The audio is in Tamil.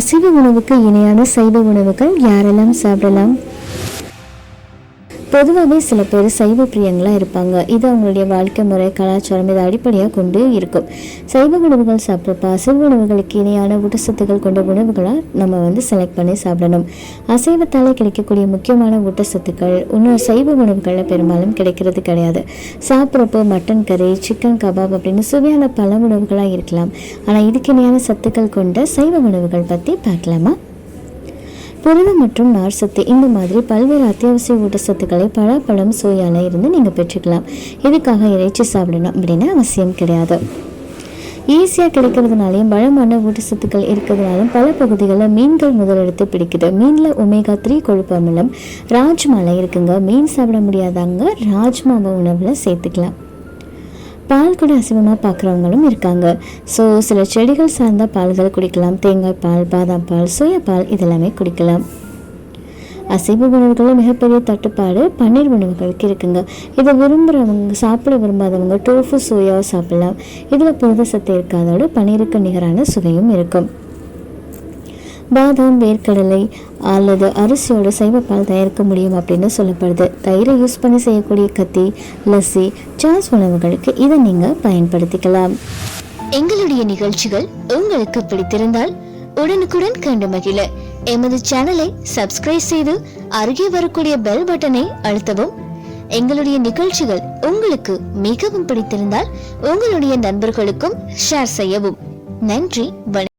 அசைவ உணவுக்கு இணையான சைவ உணவுகள் யாரெல்லாம் சாப்பிடலாம்? பொதுவாகவே சில பேர் சைவ பிரியங்களாக இருப்பாங்க. இது அவங்களுடைய வாழ்க்கை முறை கலாச்சாரம் இதை அடிப்படையாக கொண்டு இருக்கும். சைவ உணவுகள் சாப்பிட்றப்ப அசைவ உணவுகளுக்கு இணையான ஊட்டச்சத்துக்கள் கொண்ட உணவுகளாக நம்ம வந்து செலக்ட் பண்ணி சாப்பிடணும். அசைவத்தால் கிடைக்கக்கூடிய முக்கியமான ஊட்டச்சத்துக்கள் இன்னும் சைவ உணவுகளில் பெரும்பாலும் கிடைக்கிறது கிடையாது. சாப்பிட்றப்போ மட்டன் கறி சிக்கன் கபாப் அப்படின்னு சுவையான பல உணவுகளாக இருக்கலாம். ஆனால் இதுக்கு இணையான சத்துக்கள் கொண்ட சைவ உணவுகள் பற்றி பார்க்கலாமா? புரதம் மற்றும் நார்சத்து இந்த மாதிரி பல்வேறு அத்தியாவசிய ஊட்டச்சத்துக்களை பழப்பழம் சோயால இருந்து நீங்கள் பெற்றுக்கலாம். இதுக்காக இறைச்சி சாப்பிடணும் அப்படின்னு அவசியம் கிடையாது. ஈஸியாக கிடைக்கிறதுனாலையும் பலமான ஊட்டச்சத்துக்கள் இருக்கிறதுனாலும் பல பகுதிகளில் மீன்கள் முதலெடுத்து பிடிக்குது. மீனில் ஒமேகா த்ரீ கொழுப்பு அமிலம் ராஜ்மாவில் இருக்குங்க. மீன் சாப்பிட முடியாதாங்க ராஜ்மாவை உணவில் சேர்த்துக்கலாம். பால் கூட அசிவமாக பார்க்குறவங்களும் இருக்காங்க. ஸோ சில செடிகள் சார்ந்த பால்கள் குடிக்கலாம். தேங்காய் பால் பாதாம் பால் சோயா பால் இதெல்லாமே குடிக்கலாம். அசைவ உணவுகளில் மிகப்பெரிய தட்டுப்பாடு பன்னீர் உணவுகளுக்கு இருக்குங்க. இதை விரும்புகிறவங்க சாப்பிட விரும்பாதவங்க டோஃபு சோயாவை சாப்பிடலாம். இதில் புரத சத்து இருக்காதோடு பன்னீருக்கு நிகரான சுவையும் இருக்கும். பாதாம் வேர்க்கடலை அல்லது அரிசியோட சைவப்பால் தயாரிக்க முடியும் அப்படின்னு சொல்லப்படுது. தயிரை யூஸ் பண்ணி செய்யக்கூடிய கத்தி லஸ்ஸி சாஸ் உணவுகளுக்கு இதை நீங்கள் பயன்படுத்திக்கலாம். எங்களுடைய நிகழ்ச்சிகள் உங்களுக்கு பிடித்திருந்தால் உடனுக்குடன் கண்டு மகிழ. எமது சேனலை சப்ஸ்கிரைப் செய்து அருகே வரக்கூடிய பெல் பட்டனை அழுத்தவும். எங்களுடைய நிகழ்ச்சிகள் உங்களுக்கு மிகவும் பிடித்திருந்தால் உங்களுடைய நண்பர்களுக்கும் ஷேர் செய்யவும். நன்றி வணக்கம்.